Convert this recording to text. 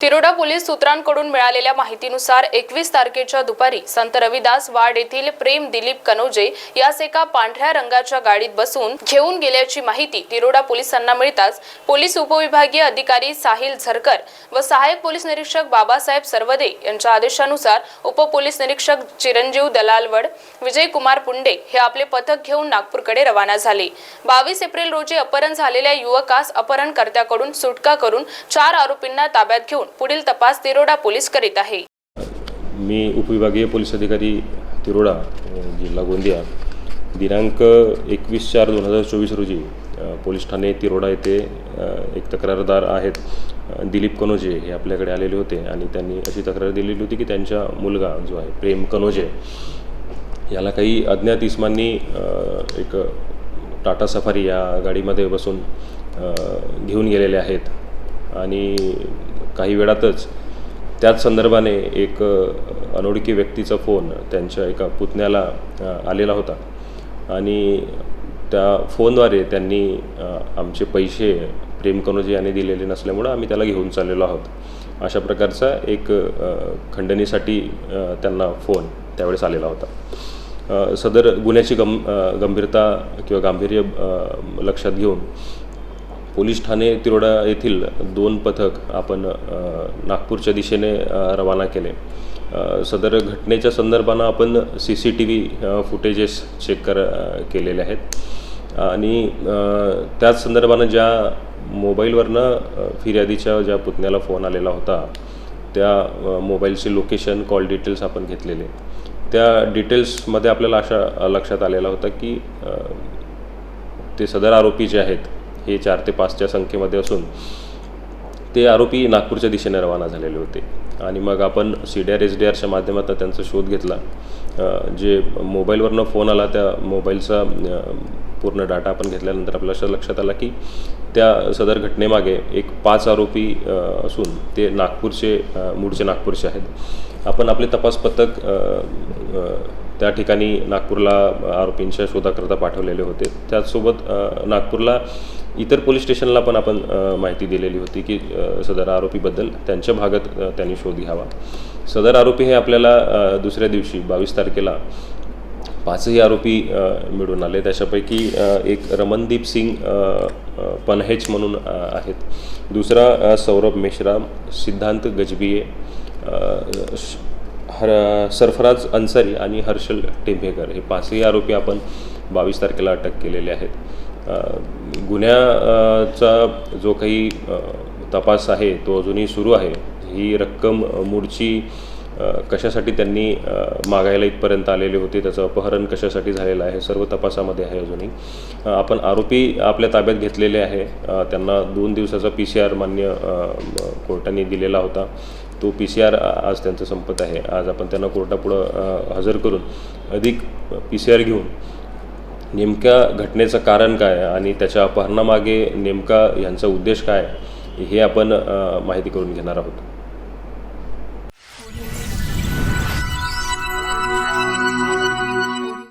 Tiroda police सूत्रांकडून मिळालेल्या माहितीनुसार एकवीस तारखेच्या दुपारी संत रविदास वाड येथील प्रेम दिलीप कनोजे यास एका पांढऱ्या रंगाच्या गाडीत बसून घेऊन गेल्याची माहिती तिरोडा पोलिसांना मिळताच पोलीस उपविभागीय अधिकारी साहिल झरकर व सहाय्यक पोलीस निरीक्षक बाबासाहेब सर्वदे यांच्या आदेशानुसार उपपोलीस निरीक्षक चिरंजीव दलालवड विजयकुमार पुंडे हे आपले पथक घेऊन नागपूरकडे रवाना झाले. बावीस एप्रिल रोजी अपहरण झालेल्या युवकास अपहरणकर्त्याकडून सुटका करून चार आरोपींना ताब्यात घेऊन पुढील तपास तिरोडा पोलीस करीत आहे. मी उपविभागीय पोलीस अधिकारी तिरोडा जिल्हा गोंदिया. दिनांक एकवीस चार दोन हजार चोवीस रोजी पोलीस ठाणे तिरोडा येथे एक तक्रारदार आहेत दिलीप कनोजे हे आपल्याकडे आलेले होते आणि त्यांनी अशी तक्रार दिलेली होती की त्यांच्या मुलगा जो आहे प्रेम कनोजे याला काही अज्ञात इस्मांनी एक टाटा सफारी या गाडीमध्ये बसून घेऊन गेलेले आहेत. आणि काही वेळातच त्याच संदर्भाने एक अनोळखी व्यक्तीचा फोन त्यांच्या एका पुतण्याला आलेला होता. आणि त्या फोनद्वारे त्यांनी आमचे पैसे प्रेम कनोजी यांनी दिलेले नसल्यामुळं आम्ही त्याला घेऊन चाललेलो आहोत. अशा प्रकारचा एक खंडणीसाठी त्यांना फोन त्यावेळेस आलेला होता. सदर गुन्ह्याची गं गंभीरता किंवा गांभीर्य लक्षात घेऊन पोलीस ठाणे तिरोडा येथील दोन पथक आपण नागपूरच्या दिशेने रवाना केले. सदर घटनेच्या संदर्भानं आपण C C T V footages check कर केलेले आहेत. आणि त्याच संदर्भानं ज्या मोबाईलवरनं फिर्यादीच्या ज्या पुतण्याला फोन आलेला होता त्या मोबाईलचे लोकेशन कॉल डिटेल्स आपण घेतलेले. त्या डिटेल्समध्ये आपल्याला अशा लक्षात आलेला होता की ते सदर आरोपी जे आहेत हे चार ते पाचच्या संख्येमध्ये असून ते आरोपी नागपूरच्या दिशेने रवाना झालेले होते. आणि मग आपण C D R S D आरच्या माध्यमातून त्यांचा शोध घेतला. जे मोबाईलवरनं फोन आला त्या मोबाईलचा पूर्ण डाटा आपण घेतल्यानंतर आपल्या असं लक्षात आला की त्या सदर घटनेमागे एक पाच आरोपी असून ते नागपूरचे मूळचे नागपूरचे आहेत. आपण आपले तपास पथक त्या ठिकाणी नागपूरला आरोपींच्या शोधाकरता पाठवलेले होते. त्याचसोबत नागपूरला इतर पोलीस स्टेशनला पण आपण माहिती दिलेली होती की सदर आरोपीबद्दल त्यांच्या भागात त्यांनी शोध घ्यावा. सदर आरोपी हे आपल्याला दुसऱ्या दिवशी बावीस तारखेला पाचही आरोपी मिळून आले. त्याच्यापैकी एक रमनदीप सिंग पनहेच म्हणून आहेत. दुसरा सौरभ मेश्राम सिद्धांत गजबिये श- हर सरफराज अन्सारी आणि हर्षल टेंभेकर हे पाचही आरोपी आपण बावीस तारखेला अटक केलेले आहेत. गुन्ह्याचा जो काही तपास आहे तो अजूनही सुरू आहे. ही रक्कम मूळची कशासाठी त्यांनी मागायला इथपर्यंत आलेले होते त्याचं अपहरण कशासाठी झालेलं आहे सर्व तपासामध्ये आहे अजूनही. आपण आरोपी आपल्या ताब्यात घेतलेले आहे. त्यांना दोन दिवसाचा पी सी आर मान्य कोर्टाने दिलेला होता. तो पी सी आर आज त्यांचं संपत आहे. आज आपण त्यांना कोर्टापुढं हजर करून अधिक पी सी आर घेऊन नेमक्या घटनेचं कारण काय आणि त्याच्या अपहरणामागे नेमका ह्यांचा उद्देश काय हे आपण माहिती करून घेणार आहोत.